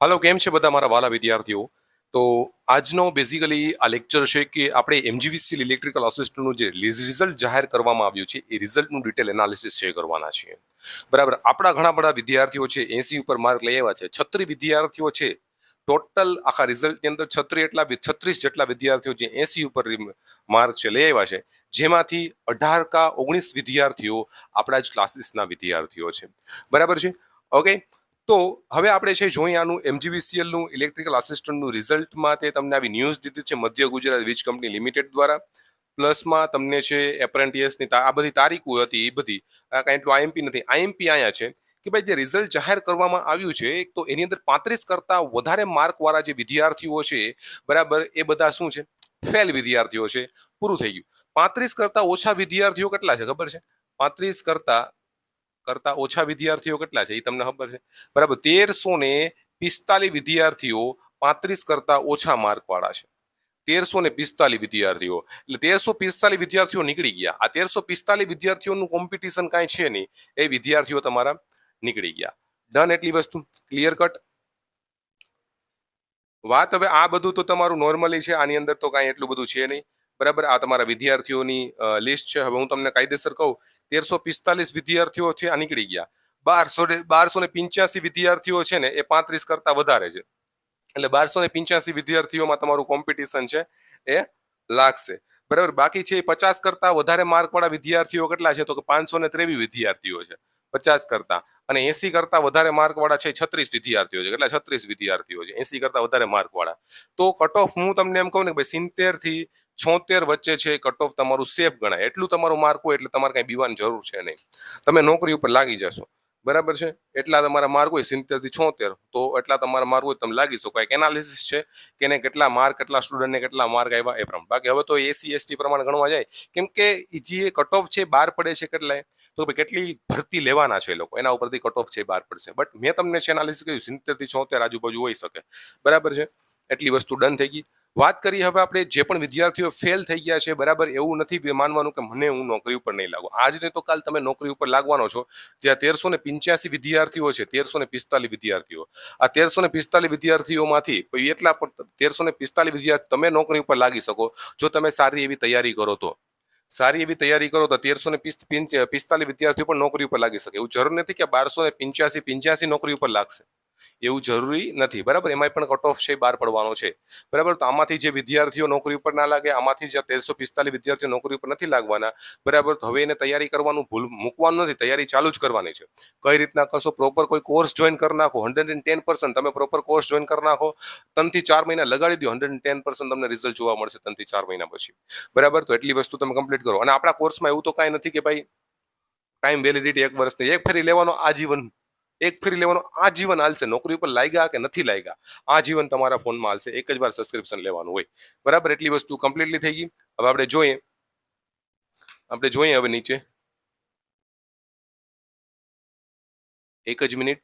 હાલો, કેમ છે બધા મારા વાલા વિદ્યાર્થીઓ? તો આજનો બેઝિકલી આ લેક્ચર છે કે આપણે એમજીવીસીએલ ઇલેક્ટ્રિકલ અસિસ્ટન્ટનું જે રિઝલ્ટ જાહેર કરવામાં આવ્યું છે, એ રિઝલ્ટનું ડિટેલ એનાલિસિસ છે કરવાના છીએ. બરાબર, આપણા ઘણા બધા વિદ્યાર્થીઓ છે એસી ઉપર માર્ક લઈ આવ્યા છે, છત્રી વિદ્યાર્થીઓ છે ટોટલ આખા રિઝલ્ટની અંદર છત્રી એટલા છત્રીસ જેટલા વિદ્યાર્થીઓ જે એસી ઉપર માર્ક છે, લઈ આવ્યા છે. જેમાંથી અઢાર કા ઓગણીસ વિદ્યાર્થીઓ આપણા જ ક્લાસીસના વિદ્યાર્થીઓ છે. બરાબર છે? ઓકે તો હવે આપણે છે જોઈએ આનું એમજીવીસીએલનું ઇલેક્ટ્રિકલ આસિસ્ટન્ટનું રિઝલ્ટમાં તે તમને આવી ન્યૂઝ દીધી છે મધ્ય ગુજરાત વીજ કંપની લિમિટેડ દ્વારા. પ્લસમાં તમને છે એપ્રેન્ટિયસની આ બધી તારીખો હતી, એ બધી. કાંઈ એટલું આઈએમપી નથી. આઈએમપી અહીંયા છે કે ભાઈ જે રિઝલ્ટ જાહેર કરવામાં આવ્યું છે તો એની અંદર પાંત્રીસ કરતા વધારે માર્કવાળા જે વિદ્યાર્થીઓ છે, બરાબર, એ બધા શું છે? ફેલ વિદ્યાર્થીઓ છે. પૂરું થઈ ગયું. પાંત્રીસ કરતાં ઓછા વિદ્યાર્થીઓ કેટલા છે? ખબર છે? પાંત્રીસ કરતા કરતા ઓછા વિદ્યાર્થીઓ કેટલા છે એ તમને ખબર છે? બરાબર, તેરસો ને પિસ્તાલીસ વિદ્યાર્થીઓ પાંત્રીસ કરતા ઓછા માર્ક વાળા છે. તેરસો ને પિસ્તાલીસ વિદ્યાર્થીઓ, એટલે તેરસો પિસ્તાલીસ વિદ્યાર્થીઓ નીકળી ગયા. આ તેરસો પિસ્તાલીસ વિદ્યાર્થીઓનું કોમ્પિટિશન કાંઈ છે નહીં, એ વિદ્યાર્થીઓ તમારા નીકળી ગયા. ડન એટલી વસ્તુ? ક્લિયર કટ વાત હવે આ બધું તો તમારું નોર્મલી છે, આની અંદર તો કાંઈ એટલું બધું છે નહીં. બરાબર? આ તમારા વિદ્યાર્થીઓની લિસ્ટ છે. હવે હું તમને કાયદેસર કહું, તેરસો પિસ્તાલીસ વિદ્યાર્થીઓ છે, આ નીકળી ગયા. બારસો બારસો ને પિંચ્યાસી વિદ્યાર્થીઓ છે ને, એ પાંત્રીસ કરતા વધારે છે. એટલે બારસો ને પિંચ્યાસી વિદ્યાર્થીઓમાં તમારું કોમ્પિટિશન છે, એ લાગશે. બરાબર? બાકી છે પચાસ કરતા વધારે માર્કવાળા વિદ્યાર્થીઓ કેટલા છે? તો કે પાંચસો ને ત્રેવીસ વિદ્યાર્થીઓ છે, પચાસ કરતા. અને એસી કરતા વધારે માર્કવાળા છે, છત્રીસ વિદ્યાર્થીઓ છે. કેટલા? છત્રીસ વિદ્યાર્થીઓ છે, એસી કરતા વધારે માર્કવાળા તો કટ ઓફ હું તમને એમ કહું ને ભાઈ સિત્તેરથી છોતેર વચ્ચે છે કટ ઓફ તમારું સેફ ગણાય. એટલું તમારું માર્ક હોય એટલે તમારે કઈ બીવાની જરૂર છે નહીં. તમે નોકરી ઉપર લાગી જશો. બરાબર છે? એટલા તમારા માર્ક હોય સિત્તેરથી છોતેર. તો એટલા તમારા માર્ક હોય તમે લાગી શકો. એક એનાલિસિસ છે કે એને કેટલા માર્ક, કેટલા સ્ટુડન્ટને કેટલા માર્ક આવ્યા એ પ્રમાણે. બાકી હવે તો એસી એસટી પ્રમાણે ગણવા જાય. કેમ કે જે કટ ઓફ છે બહાર પડે છે કેટલાય? તો ભાઈ કેટલી ભરતી લેવાના છે એ લોકો. એના ઉપરથી કટ ઓફ છે બહાર પડશે. બટ મેં તમને છે એનાલિસિસ કહ્યું, સિત્તેરથી છોતેર આજુબાજુ હોઈ શકે. બરાબર છે? એટલી વસ્તુ ડન થઈ ગઈ. વાત કરીએ હવે આપણે જે પણ વિદ્યાર્થીઓ ફેલ થઈ ગયા છે, બરાબર, એવું નથી માનવાનું કે મને હું નોકરી ઉપર નહીં લાગુ. આજ નહીં તો કાલ તમે નોકરી ઉપર લાગવાનો છો, જે આ તેરસો ને પિંચ્યાસી વિદ્યાર્થીઓ છે, તેરસો ને પિસ્તાલીસ વિદ્યાર્થીઓ. આ તેરસો ને પિસ્તાલીસ વિદ્યાર્થીઓમાંથી એટલા પણ તેરસો ને પિસ્તાલીસ વિદ્યાર્થી તમે નોકરી ઉપર લાગી શકો, જો તમે સારી એવી તૈયારી કરો તો. સારી એવી તૈયારી કરો તો તેરસો ને પિસ્તાલીસ વિદ્યાર્થીઓ પણ નોકરી ઉપર લાગી શકે. એવું જરૂર નથી કે બારસો ને પિંચ્યાસી પિંચ્યાસી નોકરી ઉપર લાગશે. એવું જરૂરી નથી. બરાબર? એમાં પણ કટ ઓફ છે બહાર પડવાનો છે. બરાબર? તો આમાંથી જે વિદ્યાર્થીઓ નોકરી ઉપર ના લાગે, આમાંથી જે તેરસો પિસ્તાલીસ વિદ્યાર્થીઓ નોકરી ઉપર નથી લાગવાના. બરાબર? તો હવે એને તૈયારી કરવાનું ભૂલ, મૂકવાનું નથી. તૈયારી ચાલુ જ કરવાની છે. કઈ રીતના કરશો? પ્રોપર કોઈ કોર્સ જોઈન કરી નાખો. હંડ્રેડ એન્ડ ટેન પર્સન્ટ તમે પ્રોપર કોર્સ જોઈન કરી નાખો. ત્રણથી ચાર મહિના લગાડી દો. હંડ્રેડ ટેન પર્સન્ટ તમને રિઝલ્ટ જોવા મળશે ત્રણથી ચાર મહિના પછી. બરાબર? તો એટલી વસ્તુ તમે કમ્પ્લીટ કરો. અને આપણા કોર્સમાં એવું તો કાંઈ નથી કે ભાઈ ટાઈમ વેલિડિટી એક વર્ષની એક ફેરી લેવાનો આજીવન એક ફ્રી લેવાનો આ જીવન હાલશે. નોકરી ઉપર લાગ્યા કે નથી લાગ્યા? આ જીવન તમારા ફોનમાં હાલશે. એક જ વાર સબસ્ક્રિપ્શન લેવાનું હોય. બરાબર? એટલી વસ્તુ કમ્પ્લીટલી થઈ ગઈ. હવે આપણે જોઈએ. આપણે જોઈએ હવે નીચે. એક જ મિનિટ.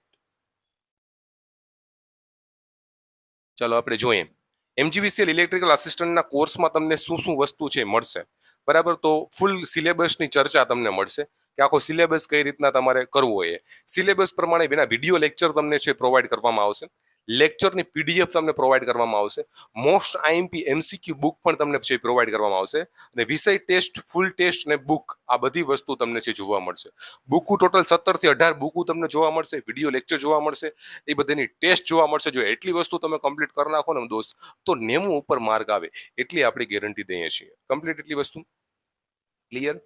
ચાલો આપણે જોઈએ. એમજીવીસીએલ ઇલેક્ટ્રિકલ આસિસ્ટન્ટના કોર્સમાં તમને શું શું વસ્તુ છે મળશે? બરાબર? તો ફૂલ સિલેબસની ચર્ચા તમને મળશે. કે આખો સિલેબસ કઈ રીતના તમારે કરવો હોય સિલેબસ પ્રમાણે એના વીડિયો લેક્ચર તમને છે પ્રોવાઈડ કરવામાં આવશે. લેક્ચરની પીડીએફ તમને પ્રોવાઈડ કરવામાં આવશે. મોસ્ટ આઈએમપી એમસીક્યુ બુક પણ તમને છે પ્રોવાઈડ કરવામાં આવશે. અને વિષય ટેસ્ટ ફૂલ ટેસ્ટ ને બુક આ બધી વસ્તુ તમને છે જોવા મળશે. બુકુ ટોટલ સત્તરથી અઢાર બુકુ તમને જોવા મળશે વીડિયો લેક્ચર જોવા મળશે, એ બધીની ટેસ્ટ જોવા મળશે. જો એટલી વસ્તુ તમે કમ્પ્લીટ કરી નાખો ને દોસ્ત, તો નેમું ઉપર માર્ક આવે, એટલી આપણી ગેરંટી દઈએ છીએ. કમ્પ્લીટ એટલી વસ્તુ? ક્લિયર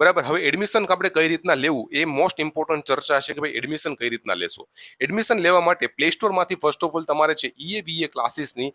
બરાબર? હવે એડમિશન આપણે કઈ રીતના લેવું? એ મોસ્ટ ઇમ્પોર્ટન્ટ ચર્ચા છે કે ભાઈ એડમિશન કઈ રીતના લેશો? એડમિશન લેવા માટે પ્લે સ્ટોરમાંથી ફર્સ્ટ ઓફ ઓલ તમારે છે ઈએવીએ ક્લાસીસની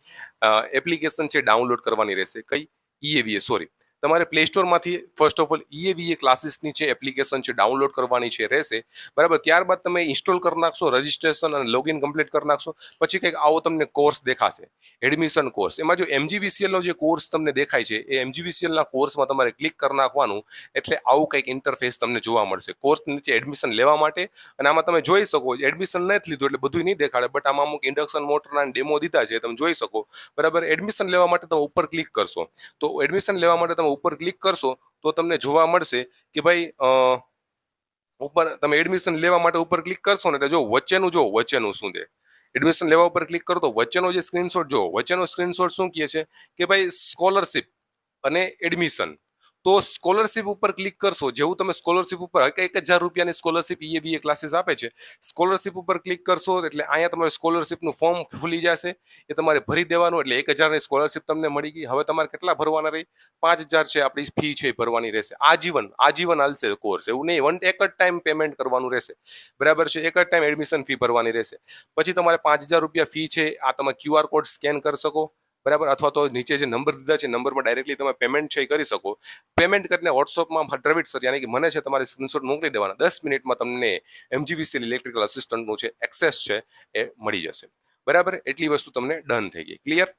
એપ્લિકેશન છે ડાઉનલોડ કરવાની રહેશે. કઈ? ઈએવીએ સોરી તમારે પ્લે સ્ટોરમાંથી ફર્સ્ટ ઓફ ઓલ ઈએવીએ ક્લાસીસની છે એપ્લિકેશન છે ડાઉનલોડ કરવાની છે, રહેશે. બરાબર? ત્યારબાદ તમે ઇન્સ્ટોલ કરી નાખશો રજિસ્ટ્રેશન અને લોગિન કમ્પ્લીટ કરી નાખશો. પછી કંઈક આવો તમને કોર્સ દેખાશે. એડમિશન કોર્સ એમાં જો એમજીવીસીએલનો જે કોર્સ તમને દેખાય છે, એ એમજીવીસીએલના કોર્સમાં તમારે ક્લિક કરી નાખવાનું, એટલે આવું કંઈક ઇન્ટરફેસ તમને જોવા મળશે. કોર્સ નીચે એડમિશન લેવા માટે, અને આમાં તમે જોઈ શકો એડમિશન નથી લીધું એટલે બધું નહીં દેખાડે બટ આમાં અમુક ઇન્ડક્શન મોટરના ડેમો દીધા છે તમે જોઈ શકો. બરાબર? એડમિશન લેવા માટે તમે ઉપર ક્લિક કરશો. તો એડમિશન લેવા માટે તમે ઉપર ક્લિક કરશો તો તમને જોવા મળશે કે ભાઈ ઉપર તમે એડમિશન લેવા માટે ઉપર ક્લિક કરશો ને એટલે જો વચ્ચેનું જો, વચ્ચેનું શું છે? એડમિશન લેવા ઉપર ક્લિક કરો તો વચ્ચેનો જે સ્ક્રીનશોટ જો, વચ્ચેનો સ્ક્રીનશોટ શું કહે છે? કે ભાઈ સ્કોલરશિપ અને એડમિશન તો સ્કોલરશિપ ઉપર ક્લિક કરશો, જેવું તમે સ્કોલરશિપ ઉપર એક હજાર રૂપિયાની સ્કોલરશિપ ઈએબીએ ક્લાસીસ આપે છે. સ્કોલરશિપ ઉપર ક્લિક કરશો, એટલે અહીંયા તમારે સ્કોલરશિપનું ફોર્મ ખુલી જશે. એ તમારે ભરી દેવાનું, એટલે એક હજારની સ્કોલરશિપ તમને મળી ગઈ. હવે તમારે કેટલા ભરવાના રહી? પાંચ હજાર છે, આપણી ફી છે એ ભરવાની રહેશે. આજીવન આજીવન હાલશે કોર્સ, એવું નહીં વન એક જ ટાઈમ પેમેન્ટ કરવાનું રહેશે. બરાબર છે? એક જ ટાઈમ એડમિશન ફી ભરવાની રહેશે. પછી તમારે પાંચ હજાર રૂપિયા ફી છે, આ તમે ક્યુઆર કોડ સ્કેન કરી શકો. બરાબર? અથવા તો નીચે જે નંબર દીધા છે નંબરમાં ડાયરેક્ટલી તમે પેમેન્ટ છે એ કરી શકો. પેમેન્ટ કરીને વોટ્સઅપમાં દ્રવિડ સર, યાની કે મને છે તમારે સ્ક્રીનશોટ મોકલી દેવાના. દસ મિનિટમાં તમને એમજીવીસીએલ ઇલેક્ટ્રિકલ અસિસ્ટન્ટનું છે એક્સેસ છે એ મળી જશે. બરાબર? એટલી વસ્તુ તમને ડન થઈ ગઈ. ક્લિયર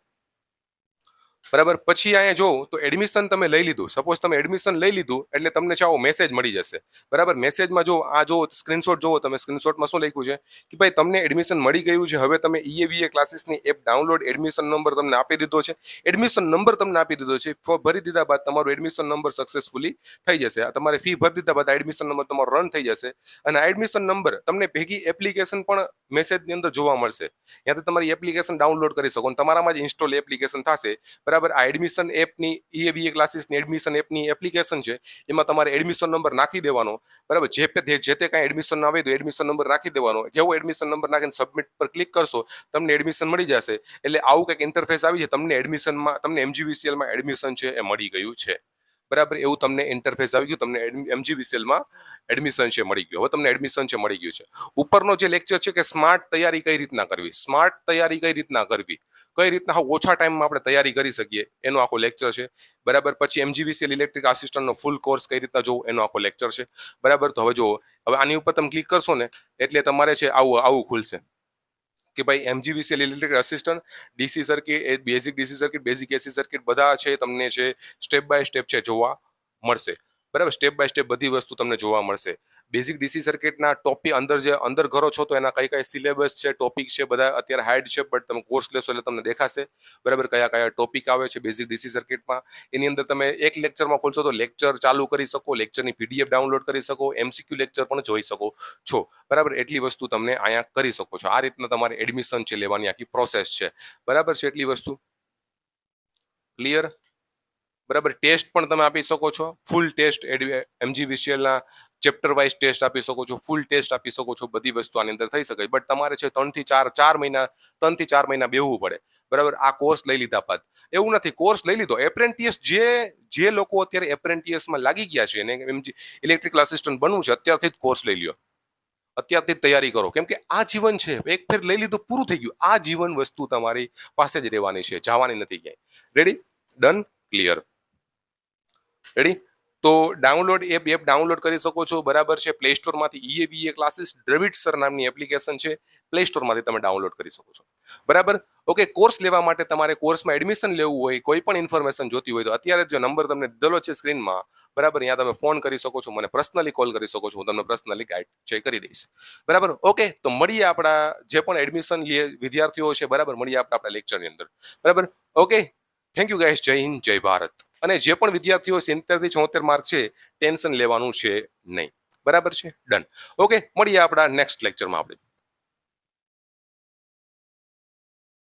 બરાબર? પછી અહીંયા જો તો એડમિશન તમે લઈ લીધું. સપોઝ તમે એડમિશન લઈ લીધું એટલે તમને આવો મેસેજ મળી જશે. બરાબર? મેસેજમાં જો આ જો સ્ક્રીનશોટ જોવો, તમે સ્ક્રીનશોટમાં શું લખ્યું છે? કે ભાઈ તમને એડમિશન મળી ગયું છે. હવે તમે ઈએવીએ ક્લાસીસની એપ ડાઉનલોડ એડમિશન નંબર તમને આપી દીધો છે. એડમિશન નંબર તમને આપી દીધો છે. ભરી દીધા બાદ તમારો એડમિશન નંબર સક્સેસફુલી થઈ જશે. તમારે ફી ભરી દીધા બાદ એડમિશન નંબર તમારો રન થઈ જશે. અને આ એડમિશન નંબર તમને ભેગી એપ્લિકેશન પણ મેસેજની અંદર જોવા મળશે. ત્યાંથી તમારી એપ્લિકેશન ડાઉનલોડ કરી શકો તમારામાં જ ઇન્સ્ટોલ એપ્લિકેશન થશે. બરાબર? આ એડમિશન એપની ઈએબીએ ક્લાસીસની એડમિશન એપની એપ્લિકેશન છે, એમાં તમારે એડમિશન નંબર નાખી દેવાનો. બરાબર, જે જે તે કાંઈ એડમિશન આવે તો એડમિશન નંબર નાખી દેવાનો. જેવો એડમિશન નંબર નાખીને સબમિટ પર ક્લિક કરશો, તમને એડમિશન મળી જશે. એટલે આવું કંઈક ઇન્ટરફેસ આવી છે, તમને એડમિશનમાં તમને એમજીવીસીએલમાં એડમિશન છે એ મળી ગયું છે. બરાબર, એવું તમને ઇન્ટરફેસ આવી ગયું, તમને એમજીવીસીએલમાં એડમિશન છે, મળી ગયું. હવે તમને એડમિશન છે, મળી ગયું છે. ઉપરનો જે લેક્ચર છે કે સ્માર્ટ તૈયારી કઈ રીતના કરવી? સ્માર્ટ તૈયારી કઈ રીતના કરવી? કઈ રીતના ઓછા ટાઈમમાં આપણે તૈયારી કરી શકીએ? એનો આખો લેક્ચર છે. બરાબર, પછી એમજીવીસીએલ ઇલેક્ટ્રિક આસિસ્ટન્ટનો ફૂલ કોર્સ કઈ રીતના જોવો? એનો આખો લેક્ચર છે. બરાબર, તો હવે જો હવે આની ઉપર તમે ક્લિક કરશો ને, એટલે તમારે છે, આવું આવું ખુલશે. કે ભાઈ MGVC electric assistant DC circuit basic DC circuit basic AC circuit બધા છે, તમને છે સ્ટેપ બાય સ્ટેપ છે જોવા મળશે. બરાબર? સ્ટેપ બાય સ્ટેપ બધી વસ્તુ તમને જોવા મળશે. બેઝિક ડીસી સર્કિટના ટોપિક અંદર જે અંદર કરો છો તો એના કઈ કઈ સિલેબસ છે ટોપિક છે, બધા અત્યારે હાઈડ છે બટ તમે કોર્સ લેશો એટલે તમને દેખાશે. બરાબર? કયા કયા ટોપિક આવે છે બેઝિક ડીસી સર્કિટમાં એની અંદર તમે એક લેક્ચરમાં ખોલશો તો લેક્ચર ચાલુ કરી શકો લેક્ચરની પીડીએફ ડાઉનલોડ કરી શકો એમસીક્યુ લેક્ચર પણ જોઈ શકો છો. બરાબર? એટલી વસ્તુ તમને અહીંયા કરી શકો છો. આ રીતના તમારે એડમિશન છે લેવાની આખી પ્રોસેસ છે. બરાબર છે એટલી વસ્તુ? ક્લિયર બરાબર? ટેસ્ટ પણ તમે આપી શકો છો. ફૂલ ટેસ્ટ એમજીવીસીએલના ચેપ્ટર વાઇઝ ટેસ્ટ આપી શકો છો. ફૂલ ટેસ્ટ આપી શકો છો. બધી વસ્તુ આની અંદર થઈ શકે. બટ તમારે છે ત્રણથી ચાર ચાર મહિના, ત્રણથી ચાર મહિના બેહવું પડે. બરાબર? આ કોર્સ લઈ લીધા બાદ. એવું નથી. કોર્સ લઈ લીધો. એપ્રેન્ટિયસ જે જે લોકો અત્યારે એપ્રેન્ટિયસમાં લાગી ગયા છે, એને એમજી ઇલેક્ટ્રિકલ આસિસ્ટન્ટ બનવું છે, અત્યારથી જ કોર્સ લઈ લ્યો. અત્યારથી તૈયારી કરો. કેમ કે આ જીવન છે, એક ફેર લઈ લીધું, પૂરું થઈ ગયું. આ જીવન વસ્તુ તમારી પાસે જ રહેવાની છે. જવાની નથી ક્યાંય. રેડી ડન ક્લિયર રેડી તો ડાઉનલોડ એપ એપ ડાઉનલોડ કરી શકો છો. બરાબર છે. પ્લે સ્ટોરમાંથી ઈએબીએ ક્લાસીસ દ્રવિડ સર નામની એપ્લિકેશન છે. પ્લે સ્ટોરમાંથી તમે ડાઉનલોડ કરી શકો છો. બરાબર? ઓકે કોર્સ લેવા માટે તમારે કોર્સમાં એડમિશન લેવું હોય, કોઈ પણ ઇન્ફોર્મેશન જોતી હોય તો અત્યારે જે નંબર તમને દીધેલો છે સ્ક્રીનમાં બરાબર, અહીંયા તમે ફોન કરી શકો છો. મને પર્સનલી કોલ કરી શકો છો. હું તમને પર્સનલી ગાઈડ છે કરી દઈશ. બરાબર? ઓકે તો મળીએ આપણા જે પણ એડમિશન લે વિદ્યાર્થીઓ છે. બરાબર? મળીએ આપણે આપણા લેક્ચરની અંદર. બરાબર? ઓકે થેન્ક યુ ગાઈસ જય હિન્દ, જય ભારત. અને જે પણ વિદ્યાર્થીઓ સિત્તેરથી છોતેર માર્ક છે ટેન્શન લેવાનું છે નહીં. બરાબર છે? ડન ઓકે મળીએ આપણા નેક્સ્ટ લેક્ચરમાં આપણે.